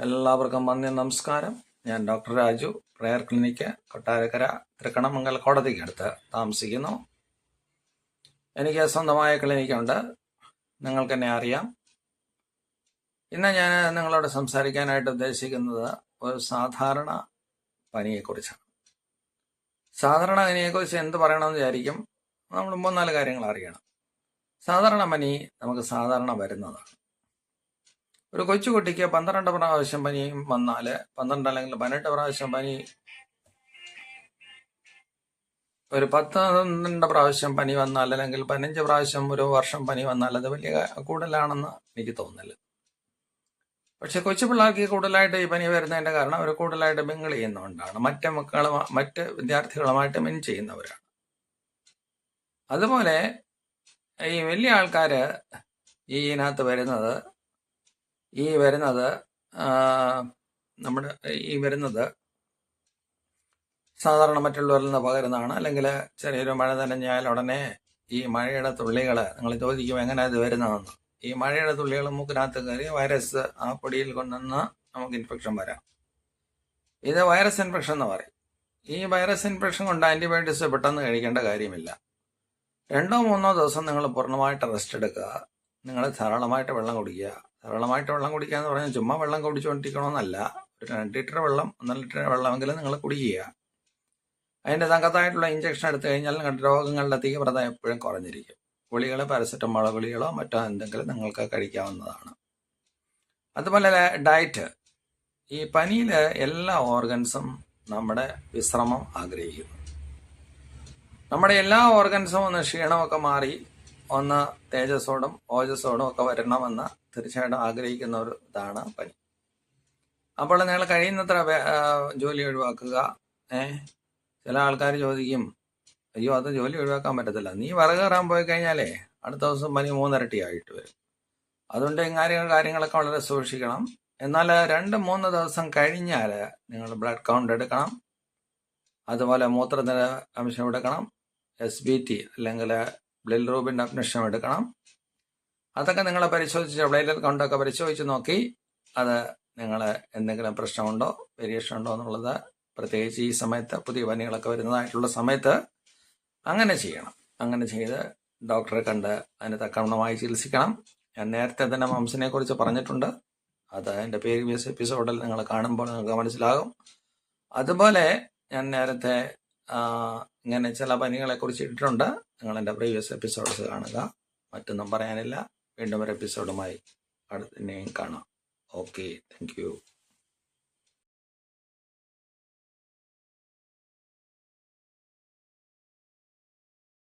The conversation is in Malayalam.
എല്ലാവർക്കും നന്ദി നമസ്കാരം. ഞാൻ doctor Raju prayer clinic Kottarakkara Trikkannamangal കോടതിക്ക് അടുത്ത് താമസിക്കുന്നു. എനിക്ക് സ്വന്തമായ ക്ലിനിക്കുണ്ട് നിങ്ങൾക്ക് എന്നെ അറിയാം. ഇന്ന് ഞാൻ നിങ്ങളോട് സംസാരിക്കാനായിട്ട് ഉദ്ദേശിക്കുന്നത് ഒരു സാധാരണ പനിയെക്കുറിച്ചാണ്. സാധാരണ പനിയെക്കുറിച്ച് എന്ത് പറയണമെന്ന് വിചാരിക്കും? നമ്മൾ മൂന്നാൽ കാര്യങ്ങൾ അറിയണം. സാധാരണ പനി നമുക്ക് സാധാരണ വരുന്നതാണ്. ഒരു കൊച്ചുകുട്ടിക്ക് പന്ത്രണ്ട് പ്രാവശ്യം പനി വന്നാൽ പന്ത്രണ്ട് അല്ലെങ്കിൽ പതിനെട്ട് പ്രാവശ്യം പനി ഒരു പന്ത്രണ്ട് പ്രാവശ്യം പനി വന്നാൽ അല്ലെങ്കിൽ പതിനഞ്ച് പ്രാവശ്യം ഒരു വർഷം പനി വന്നാൽ അത് വലിയ കൂടുതലാണെന്ന് എനിക്ക് തോന്നുന്നില്ല പക്ഷെ കൊച്ചു പിള്ളേർക്ക് കൂടുതലായിട്ട് ഈ പനി വരുന്നതിന്റെ കാരണം അവർ കൂടുതലായിട്ട് മിങ്കിൾ ചെയ്യുന്നതുകൊണ്ടാണ് മറ്റു മക്കളും മറ്റ് വിദ്യാർത്ഥികളുമായിട്ട് മിൻ ചെയ്യുന്നവരാണ്. അതുപോലെ ഈ വലിയ ആൾക്കാര് ഈ ഇതിനകത്ത് വരുന്നത് ഈ വരുന്നത് നമ്മുടെ ഈ വരുന്നത് സാധാരണ മറ്റുള്ളവരിൽ നിന്ന് പകരുന്നതാണ്. അല്ലെങ്കിൽ ചെറിയൊരു മഴ നനഞ്ഞാൽ ഉടനെ ഈ മഴയുടെ തുള്ളികൾ നിങ്ങൾ ചോദിക്കും എങ്ങനെ ഇത് വരുന്നതെന്ന്. ഈ മഴയുടെ തുള്ളികൾ മൂക്കിനകത്ത് കയറി വൈറസ് ആ പൊടിയിൽ കൊണ്ടുവന്ന് നമുക്ക് ഇൻഫെക്ഷൻ വരാം. ഇത് വൈറസ് ഇൻഫെക്ഷൻ എന്ന് പറയും. ഈ വൈറസ് ഇൻഫെക്ഷൻ കൊണ്ട് ആന്റിബയോട്ടിക്സ് പെട്ടെന്ന് കഴിക്കേണ്ട കാര്യമില്ല. രണ്ടോ മൂന്നോ ദിവസം നിങ്ങൾ പൂർണമായിട്ട് റെസ്റ്റ് എടുക്കുക. നിങ്ങൾ ധാരാളമായിട്ട് വെള്ളം കുടിക്കുക. ധാരാളമായിട്ട് വെള്ളം കുടിക്കുക എന്ന് പറഞ്ഞാൽ ചുമ്മാ വെള്ളം കുടിച്ചുകൊണ്ടിരിക്കണമെന്നല്ല ഒരു രണ്ട് ലിറ്റർ വെള്ളം ഒന്നര ലിറ്റർ വെള്ളമെങ്കിലും നിങ്ങൾ കുടിക്കുക. അതിന്റെ തങ്കത്തായിട്ടുള്ള ഇഞ്ചക്ഷൻ എടുത്തു കഴിഞ്ഞാൽ രോഗങ്ങളുടെ തീവ്രത എപ്പോഴും കുറഞ്ഞിരിക്കും. ഗുളികൾ പാരസെറ്റമോളോ ഗുളികളോ മറ്റോ എന്തെങ്കിലും നിങ്ങൾക്ക് കഴിക്കാവുന്നതാണ്. അതുപോലെ ഡയറ്റ്. ഈ പനിയിൽ എല്ലാ ഓർഗൻസും നമ്മുടെ വിശ്രമം ആഗ്രഹിക്കുന്നു. നമ്മുടെ എല്ലാ ഓർഗൻസും ഒന്ന് ക്ഷീണമൊക്കെ മാറി ഒന്ന് തേജസ്സോടും ഓജസ്സോടും ഒക്കെ വരണമെന്ന് തീർച്ചയായിട്ടും ആഗ്രഹിക്കുന്ന ഒരു ഇതാണ് പനി. അപ്പോൾ നിങ്ങൾ കഴിയുന്നത്ര ജോലി ഒഴിവാക്കുക. ഏ? ചില ആൾക്കാർ ചോദിക്കും അയ്യോ അത് ജോലി ഒഴിവാക്കാൻ പറ്റത്തില്ല. നീ വിറക് കയറാൻ പോയി കഴിഞ്ഞാലേ അടുത്ത ദിവസം പനി മൂന്നിരട്ടിയായിട്ട് വരും. അതുകൊണ്ട് ഇങ്ങാര്യങ്ങൾ കാര്യങ്ങളൊക്കെ വളരെ സൂക്ഷിക്കണം. എന്നാൽ രണ്ട് മൂന്ന് ദിവസം കഴിഞ്ഞാൽ നിങ്ങൾ ബ്ലഡ് കൗണ്ട് എടുക്കണം. അതുപോലെ മൂത്രത്തിന് അംശം എടുക്കണം. എസ് ബി ടി അല്ലെങ്കിൽ ബ്ലഡ് റൂബിന്റെ അഡ്മിഷൻ എടുക്കണം. അതൊക്കെ നിങ്ങൾ പരിശോധിച്ച് ബ്ലഡ് കൗണ്ടൊക്കെ പരിശോധിച്ച് നോക്കി അത് നിങ്ങൾ എന്തെങ്കിലും പ്രശ്നമുണ്ടോ വേരിയേഷൻ ഉണ്ടോ എന്നുള്ളത് പ്രത്യേകിച്ച് ഈ സമയത്ത് പുതിയ പനികളൊക്കെ വരുന്നതായിട്ടുള്ള സമയത്ത് അങ്ങനെ ചെയ്യണം. അങ്ങനെ ചെയ്ത് ഡോക്ടറെ കണ്ട് അതിന് തക്കവണ്ണമായി ചികിത്സിക്കണം. ഞാൻ നേരത്തെ തന്നെ മംസിനെ കുറിച്ച് പറഞ്ഞിട്ടുണ്ട്. അത് എന്റെ പ്രീവിയസ് എപ്പിസോഡിൽ നിങ്ങൾ കാണുമ്പോൾ നിങ്ങൾക്ക് മനസ്സിലാകും. അതുപോലെ ഞാൻ നേരത്തെ ഇങ്ങനെ ചില പനികളെ കുറിച്ച് ഇട്ടിട്ടുണ്ട്. നിങ്ങൾ എന്റെ പ്രീവിയസ് എപ്പിസോഡ്സ് കാണുക. മറ്റൊന്നും പറയാനില്ല. വീണ്ടും ഒരു എപ്പിസോഡുമായി അടുത്തിനെയും കാണാം. Okay thank